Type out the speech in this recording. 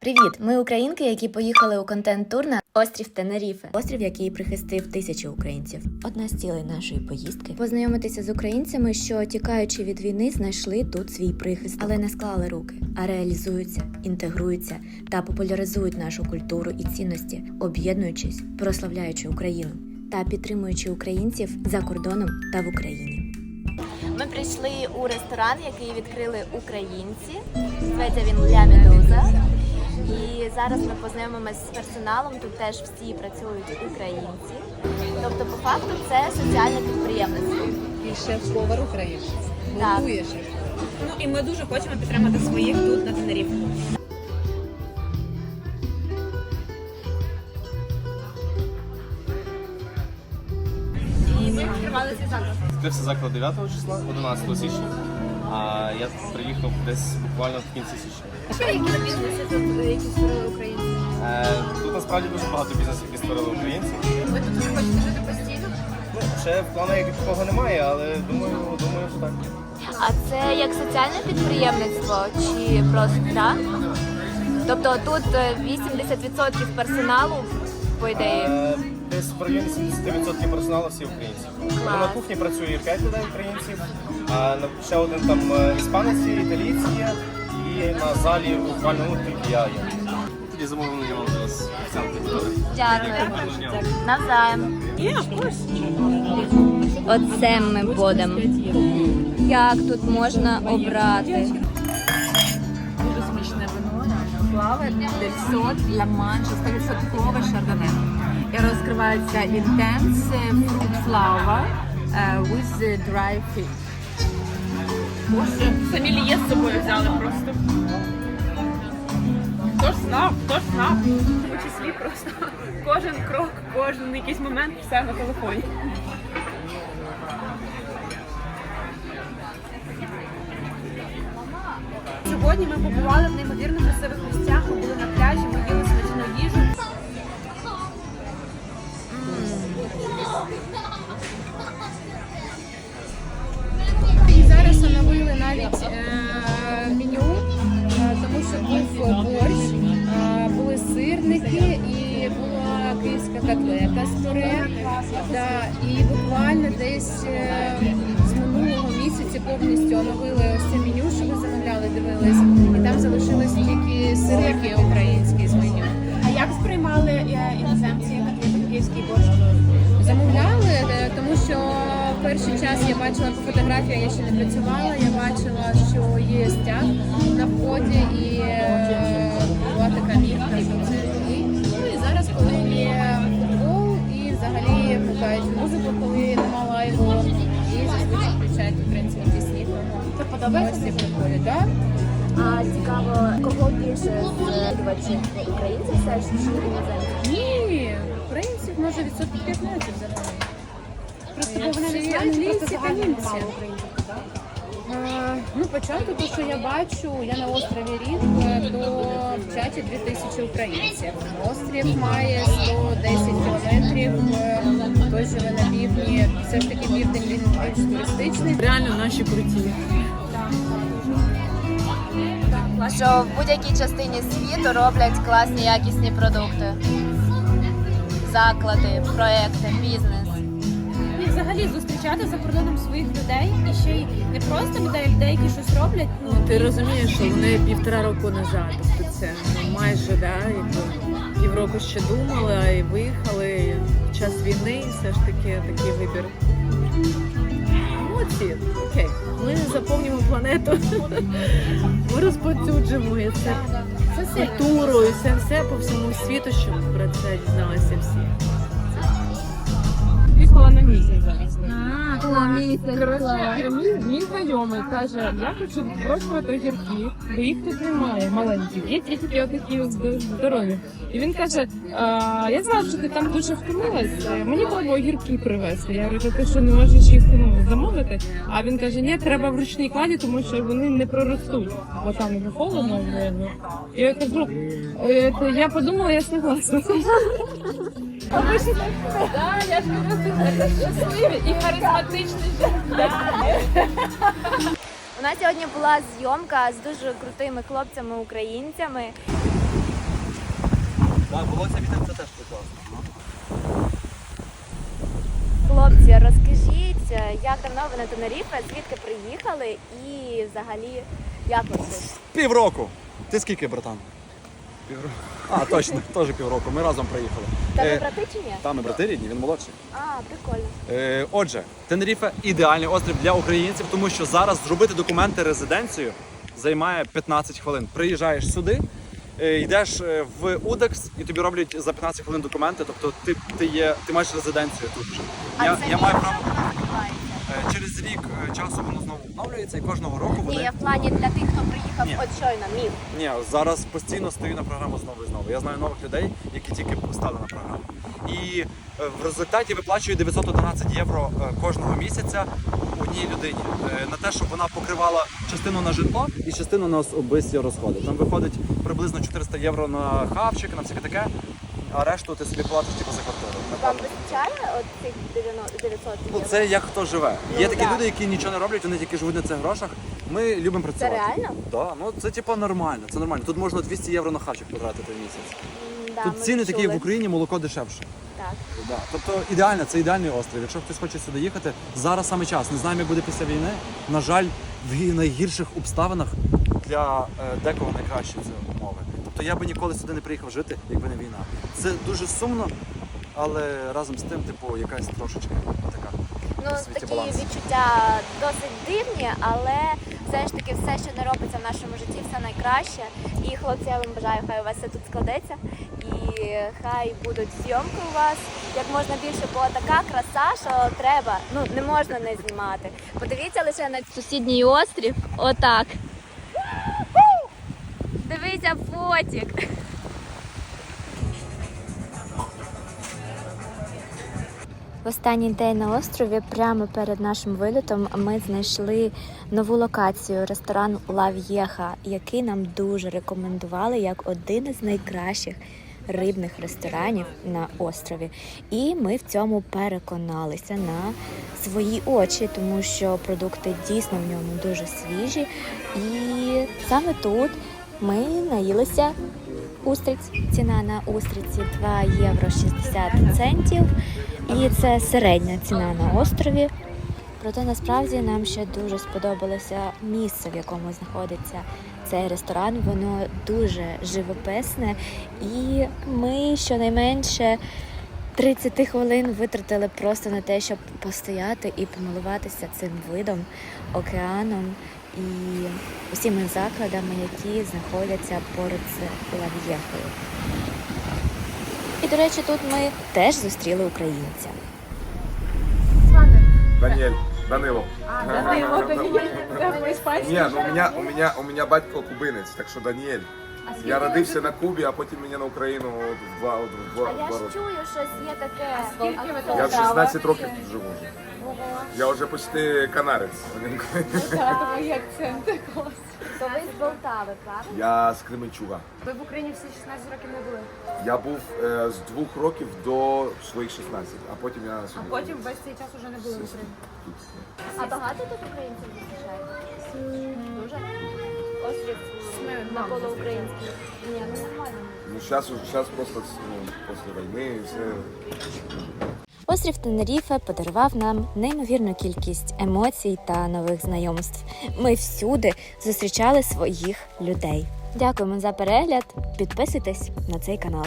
Привіт! Ми українки, які поїхали у контент-тур на острів Тенеріфе, острів, який прихистив тисячі українців. Одна з цілей нашої поїздки познайомитися з українцями, що тікаючи від війни, знайшли тут свій прихист, але не склали руки, а реалізуються, інтегруються та популяризують нашу культуру і цінності, об'єднуючись, прославляючи Україну та підтримуючи українців за кордоном та в Україні. Ми прийшли у ресторан, який відкрили українці. Зветься він Ля Медуза. І зараз ми познайомимося з персоналом. Тут теж всі працюють українці. Тобто, по факту, це соціальне підприємництво. І шеф-повар українець. Так. Готує шеф. Ну і ми дуже хочемо підтримати своїх тут на Тенеріфі. І ми відкривали цей заклад. Відкрився заклад 9 числа, 11 січня, а я приїхав десь буквально в кінці січня. Що які бізнеси тут, які створили українці? Е, тут насправді дуже багато бізнесів, які створили українці. Ви тут уже хочете жити постійно? Ну, ще в планах як такого немає, але думаю, думаю, що так. А це як соціальне підприємництво чи просто так? Тобто тут е, 80% персоналу, по ідеї. Е, десь в районі 70% персоналу всі українці. Ну, на кухні працює 5 людей українців, а на- ще один там е, іспанець, є, італійці є, і на залі буквально ну, тільки я є. Тоді замовлення вам зараз Дякую. Навзаєм. Оце ми будемо. Як тут можна обрати? Дуже смачне вино. Флавер, дельсот, ла-манш, 100% шардоне. І розкривається fruit flower uh, with dry fish. Боже, самі з собою взяли просто. Хто ж знав, хто ж знав. В тому числі просто кожен крок, кожен якийсь момент все на телефоні. Сьогодні ми побували в неймовірно красивих місцях. Ми були на з пюре. Да, і буквально десь е, з минулого місяця повністю оновили ось це меню, що ви замовляли, дивились. І там залишились тільки сирники українські з меню. А як сприймали е, іноземці київський борщ? Замовляли, е, тому що перший час я бачила по фотографіях, я ще не працювала. Я бачила, що є стяг на вході і була така взагалі музику, коли нема лайву, і зазвичай включають українські пісні. Це подобається приходять, так? А цікаво, кого більше з відвідувачів українців все ж чи іноземців? Ні, українців може відсотків 15 взагалі. Просто бо вони англійці та німці. Ну, початку, то, що я бачу, я на острові Рід, то в чаті 2000 українців. Острів має 110 кілометрів, е, той живе на півдні. Все ж таки південь він більш туристичний. Реально наші круті. Що в будь-якій частині світу роблять класні якісні продукти. Заклади, проекти, бізнес. Взагалі зустрічати за кордоном своїх людей і ще й не просто людей, а людей, які щось роблять. Ну Ти розумієш, що вони півтора року назад. Тобто це ну, майже да, якби півроку ще думали, і виїхали в час війни, і все ж таки такий вибір. Молодці, окей. Ми заповнюємо планету. Ми розповсюджуємо і це культуру, і це все по всьому світу, щоб про це дізналися всі. Їхала на місяць зараз. Коротше, мій, мій знайомий каже, я хочу пробувати огірки, бо їх тут немає маленьких. Є тільки отакі здорові. І він каже: а, я знаю, що ти там дуже втомилась, е, мені треба огірки привезти. Я говорю, ти що не можеш їх ну, замовити? А він каже, ні, треба в ручній кладі, тому що вони не проростуть, бо там вже холодно. ну, І я кажу, «Е, я подумала, я согласна. Так, я ж кажу, ти щасливі і харизматичні. У нас сьогодні була зйомка з дуже крутими хлопцями-українцями. Так, це теж прекрасно. Хлопці, розкажіть, як давно ви на Тенеріфе, звідки приїхали і взагалі як тут? Півроку. Ти скільки, братан? Півроку. А, точно, теж півроку. Ми разом приїхали. Та ви Е, брати чи ні? Та ми брати рідні, він молодший. А, прикольно. Е, отже, Тенеріфе ідеальний острів для українців, тому що зараз зробити документи резиденцію займає 15 хвилин. Приїжджаєш сюди, е, йдеш е, в Удекс і тобі роблять за 15 хвилин документи. Тобто ти, ти, є, ти маєш резиденцію тут вже. А я, це я маю право. Е, Через рік е, часу воно знову обновлюється і кожного року Ні, я в плані для тих, хто приїхав Ні. от щойно, міг. Ні, зараз постійно стою на програму знову і знову. Я знаю нових людей, які тільки стали на програму. І е, в результаті виплачую 911 євро кожного місяця одній людині на те, щоб вона покривала частину на житло і частину на особисті розходи. Там виходить приблизно 400 євро на хавчик, на всяке таке, а решту ти собі платиш типу за квартиру. Вам вистачає от цих 90 900 Ну, це як хто живе. Ну, Є такі да. люди, які нічого не роблять, вони тільки живуть на цих грошах. Ми любимо працювати. Це реально? Да, ну це типу нормально. Це нормально. Тут можна 200 євро на хавчик потратити в місяць. М, да, Тут ми ціни такі чули. в Україні, молоко дешевше. Так. Да. Тобто ідеально, це ідеальний острів. Якщо хтось хоче сюди їхати, зараз саме час. Не знаємо, як буде після війни. На жаль, в найгірших обставинах для е, декого найкращі це умови. Тобто я би ніколи сюди не приїхав жити, якби не війна. Це дуже сумно, але разом з тим, типу, якась трошечки така. Ну, такі баланс. відчуття досить дивні, але все ж таки все, що не робиться в нашому житті, все найкраще. І хлопці, я вам бажаю, хай у вас все тут складеться. І хай будуть зйомки у вас як можна більше, бо така краса, що треба, ну не можна не знімати. Подивіться лише на сусідній острів. Отак. Дивися фотик. В останній день на острові, прямо перед нашим вилітом, ми знайшли нову локацію ресторан Ла В'єха, який нам дуже рекомендували як один із найкращих рибних ресторанів на острові. І ми в цьому переконалися на свої очі, тому що продукти дійсно в ньому дуже свіжі. І саме тут ми наїлися устриць. Ціна на устриці 2 євро 60 центів. І це середня ціна на острові. Проте насправді нам ще дуже сподобалося місце, в якому знаходиться цей ресторан. Воно дуже живописне, і ми щонайменше 30 хвилин витратили просто на те, щоб постояти і помилуватися цим видом, океаном і усіми закладами, які знаходяться поруч з Лав'єхою. І, до речі, тут ми теж зустріли українця. Даніель, Данило. Данило, Данило, це по-іспанськи. Ні, ну у меня, у меня, у меня батько кубинець, так що Даніель. Я родився на Кубі, а потім мені на Україну от в два, от в два, А я два ж роки. чую, щось є таке. скільки ви Я в 16 років тут живу. вже. Я вже почти канарець. Так, як акценти клас. То ви з Болтави, правда? Я з Кременчуга. Ви в Україні всі 16 років не були. Я був е, з двох років до своїх 16, а потім я А потім весь цей час уже не були в Україні. А багато тут українців зустрічаєте? Дуже? Острів навколо український. Ні, ну нормально. Ну зараз зараз просто ну, після війни і все. Острів Тенеріфе подарував нам неймовірну кількість емоцій та нових знайомств. Ми всюди зустрічали своїх людей. Дякуємо за перегляд. Підписуйтесь на цей канал.